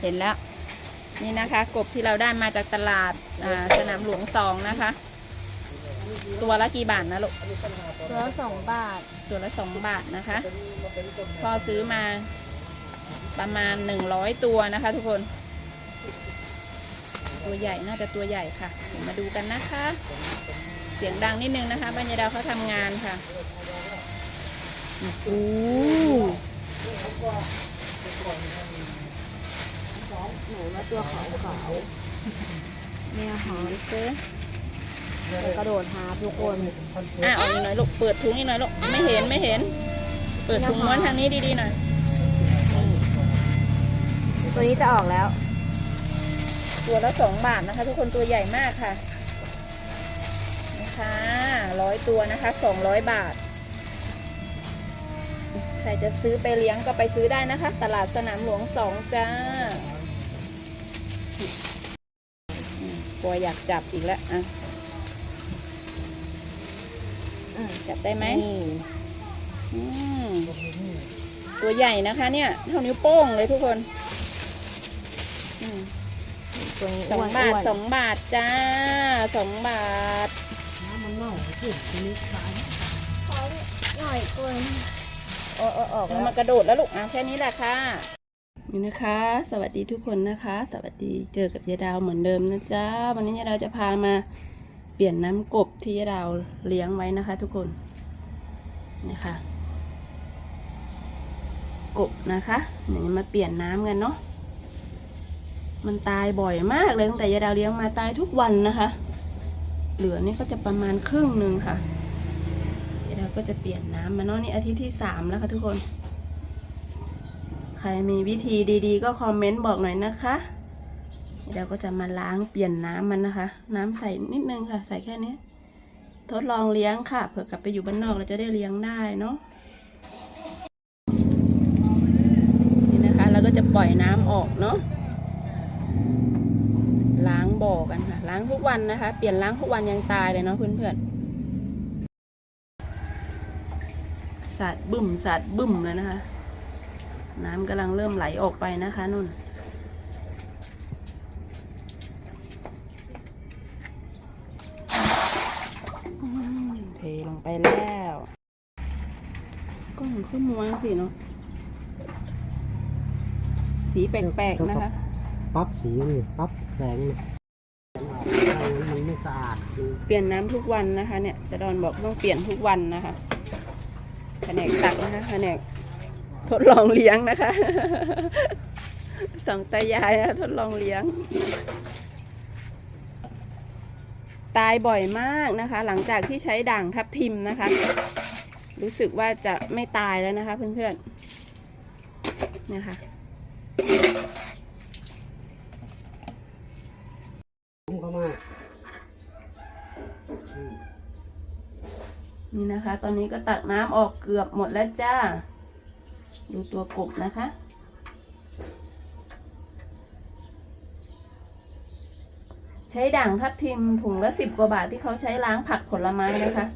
เห็นแล้ว นี่นะคะ กบที่เราได้มาจากตลาดอ่าสนามหลวงสองนะคะ ตัวละกี่บาทนะลูกตัวละสองบาท ตัวละสองบาทนะคะพ่อซื้อมาประมาณหนึ่งร้อยตัวนะคะ ทุกคน ตัวใหญ่น่าจะตัวใหญ่ค่ะเดี๋ยวมาดูกันนะคะ เสียงดังนิดนึงนะคะบรรยาดาวเขาทำงานค่ะโอ้โหหนูมาตัวขาวขาวๆเนี่ยหอมเจ๊กระโดดหาทุกคนอะเอาอีกหน่อยลูกเปิดถุงอีกหน่อยลูกไม่เห็นไม่เห็น เปิดถุงม้วนทางนี้ดีๆหน่อยตัวนี้จะออกแล้ว ตัวละสองบาทนะคะ ทุกคนตัวใหญ่มากค่ะนะคะร้อยตัวนะคะสองร้อยบาทใครจะซื้อไปเลี้ยงก็ไปซื้อได้นะคะ ตลาดสนามหลวงสองจ้าอืม กลัวอยากจับอีกแล้วอะอืมจับได้ไหมนี่อืมตัวใหญ่นะคะ เนี่ย เท่านิ้วโป้งเลยทุกคนอืมตัวนี้สออ้งวนบาทอ้วนสองบาทจ้าสองบาทหน่อยตัวโอ้โอ้ออกเอาแล้วมากระโดดแล้วลูกอะแค่นี้แหละค่ะ นี่นะคะ สวัสดีทุกคนนะคะ สวัสดีเจอกับยายดาวเหมือนเดิมนะจ๊ะวันนี้ยายดาวจะพามาเปลี่ยนน้ำกบที่ยายดาวเลี้ยงไว้นะคะ ทุกคนนี่ค่ะกบนะคะเดี๋ยวมาเปลี่ยนน้ำกันเนาะมันตายบ่อยมากเลยตั้งแต่ยายดาวเลี้ยงมาตายทุกวันนะคะ เหลือนี่ก็จะประมาณครึ่งหนึ่งค่ะเดี๋ยวก็จะเปลี่ยนน้ำมาเนาะนี่อาทิตย์ที่สามแล้วค่ะทุกคน ใครมีวิธีดีๆ ก็คอมเมนต์บอกหน่อยนะคะเดี๋ยวเราก็จะมาล้างเปลี่ยนน้ำมันนะคะ น้ำใส่นิดนึงค่ะ ใส่แค่นี้ ทดลองเลี้ยงค่ะ เผื่อกลับไปอยู่บ้านนอกเราจะได้เลี้ยงได้เนาะนี่นะคะเราก็จะปล่อยน้ำออกเนาะล้างบ่อกันค่ะ ล้างทุกวันนะคะ เปลี่ยนล้างทุกวันยังตายเลยเนาะเพื่อนๆสาดบึ้มสาดบึ้มเลยนะคะ น้ำกำลังเริ่มไหลออกไปนะคะนุ่นอืมเทลงไปแล้วก็เหมือนข้าวม้วนสิเนาะ สีแปลกๆนะคะปรับสีนี่ปรับแสงนี่มันไม่สะอาดมันเปลี่ยนน้ำทุกวันนะคะ เนี่ยแต่ดอนบอกต้องเปลี่ยนทุกวันนะคะแผนกตักนะคะแผนก ทดลองเลี้ยงนะคะสองตายายนะทดลองเลี้ยง ตายบ่อยมากนะคะ หลังจากที่ใช้ด่างทับทิมนะคะ รู้สึกว่าจะไม่ตายแล้วนะคะ เพื่อนๆนะคะผมเข้ามาอืมนี่นะคะ ตอนนี้ก็ตักน้ำออกเกือบหมดแล้วจ้า ดูตัวกบนะคะ ใช้ด่างทับทิมถุงละสิบกว่าบาทที่เขาใช้ล้างผักผลไม้นะคะ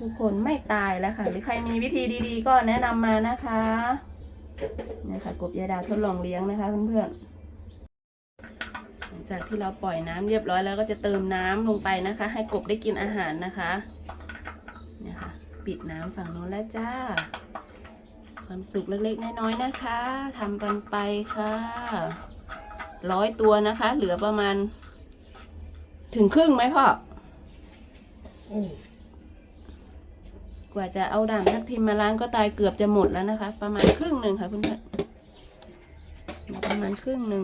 ทุกคนไม่ตายแล้วค่ะ หรือใครมีวิธีดีๆ ก็แนะนำมานะคะนี่ค่ะกบยาดาทดลองเลี้ยงนะคะเพื่อนๆหลังจากที่เราปล่อยน้ำเรียบร้อยแล้วก็จะเติมน้ำลงไปนะคะ ให้กบได้กินอาหารนะคะนี่ค่ะปิดน้ำฝั่งโน้นแล้วจ้า ความสุขเล็กๆน้อยๆนะคะทำกันไปค่ะร้อยตัวนะคะ เหลือประมาณ ถึงครึ่งไหมพ่ออกว่าจะเอาด่างทับทิมมาล้างก็ตายเกือบจะหมดแล้วนะคะ ประมาณครึ่งหนึ่งค่ะเพื่อนๆประมาณครึ่งหนึ่ง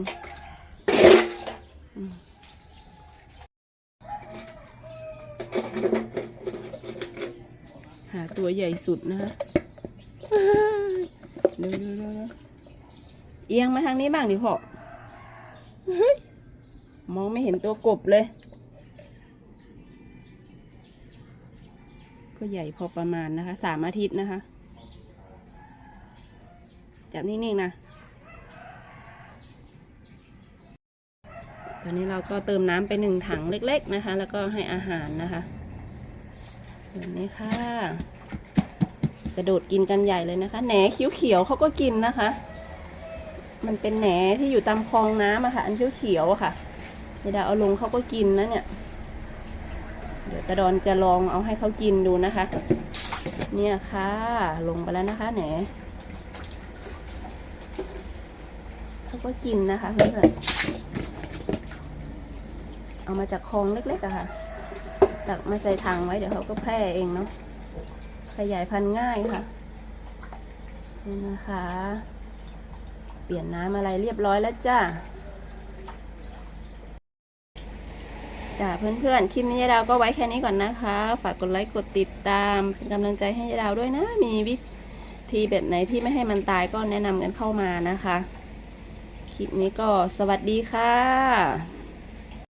หาตัวใหญ่สุดนะคะ เร็วๆๆๆเอียงมาทางนี้บ้างดิพ่อเฮ้ยมองไม่เห็นตัวกบเลย ก็ใหญ่พอประมาณนะคะ สามอาทิตย์นะคะ จับนิ่งๆนะ ตอนนี้เราก็เติมน้ำไปหนึ่งถังเล็ก ๆ นะคะ แล้วก็ให้อาหารนะคะแบบนี้ค่ะ กระโดดกินกันใหญ่เลยนะคะ แหนเขียวๆเขาก็กินนะคะ มันเป็นแหนที่อยู่ตามคลองน้ำอะค่ะ อันเขียวๆอะค่ะเวลาเอาลงเขาก็กินนะเนี่ย เดี๋ยวตาดอนจะลองเอาให้เขากินดูนะคะ เนี่ยค่ะ ลงไปแล้วนะคะแหนเขาก็กินนะคะเพื่อนๆเอามาจากคลองเล็กๆอะค่ะ ตักมาใส่ถังไว้เดี๋ยวเขาก็แพร่เองเนาะ ขยายพันธุ์ง่ายค่ะนี่นะคะ เปลี่ยนน้ำอะไรเรียบร้อยแล้วจ้าจ้าเพื่อนๆ คลิปนี้ยายดาวก็ไว้แค่นี้ก่อนนะคะ ฝากกดไลค์กดติดตามเป็นกำลังใจให้ยายดาวด้วยนะ มีวิธีแบบไหนที่ไม่ให้มันตายก็แนะนำกันเข้ามานะคะ คลิปนี้ก็สวัสดีค่ะ